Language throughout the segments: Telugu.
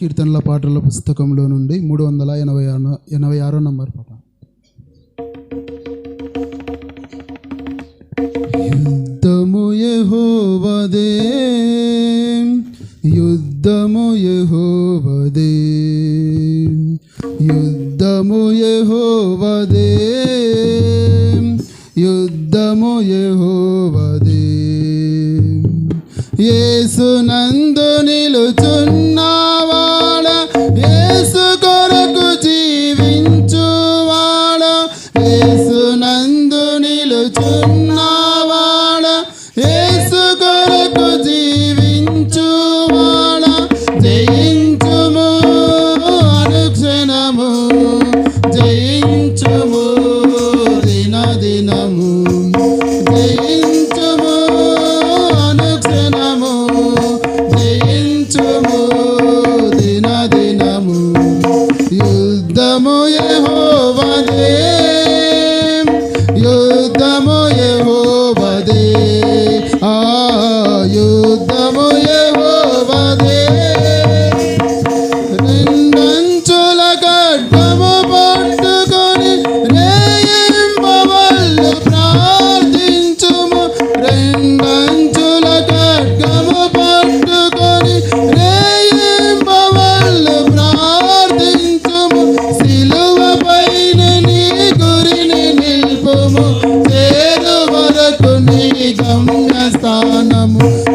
కీర్తనల పాటల పుస్తకంలో నుండి మూడు వందల ఎనభై ఆరు ఎనభై ఆరో నంబర్ పాట. యుద్ధము యహోవదే యుద్ధము యహోవదే యుద్ధము యహోవదే యుద్ధము యహోవదే. యేసునందు నిలుచున్నావా?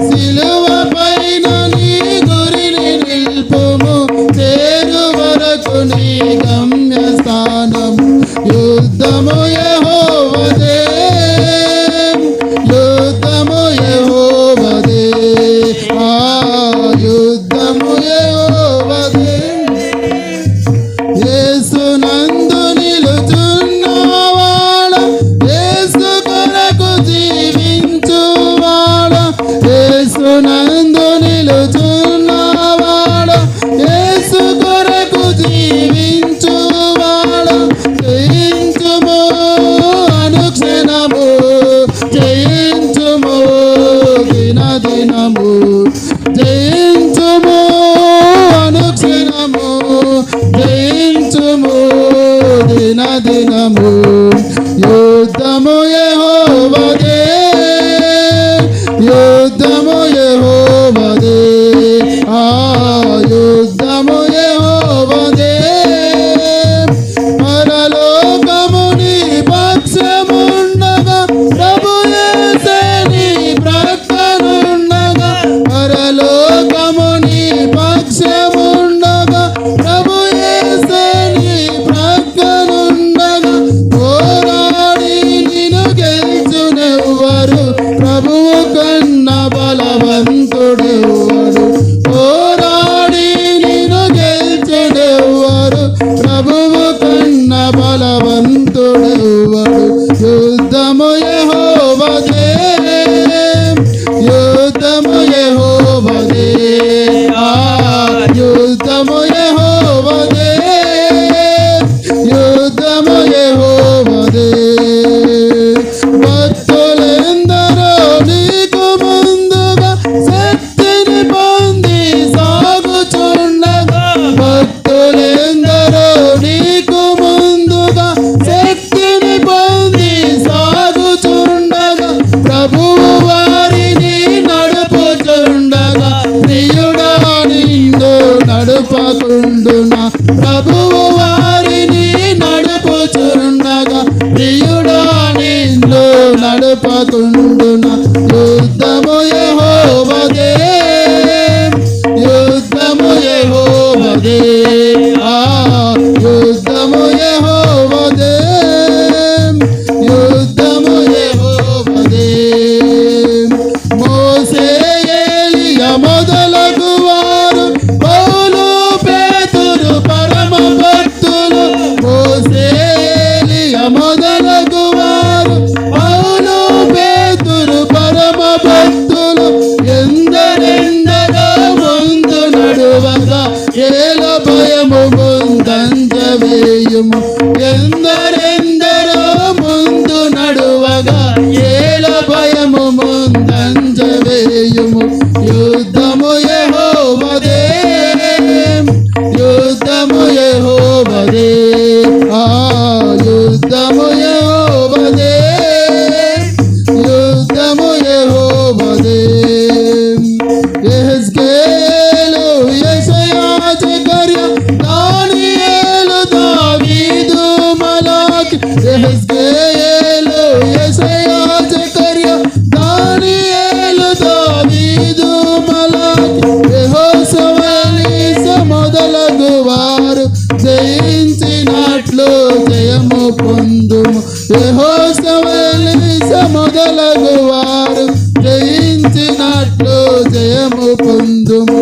Brasil. namo dina dina mo yodamo yehova de. Yodamo yehova de. Ah yod కన్న బలవంతుడవు. తప్పకుండునా ప్రభువు వారిని నడుపుచుండగా ప్రియుడా నిన్ను నడుపుతుండునా యుద్ధము యహోవదే యుద్ధము యహోవదే ఆ యుద్ధము యహోవదే యుద్ధము యహోవదే. మోసే Oh, you're the boy. యెహోషువెలిస మొదలగు వారు జయించినట్లు జయము పొందుము.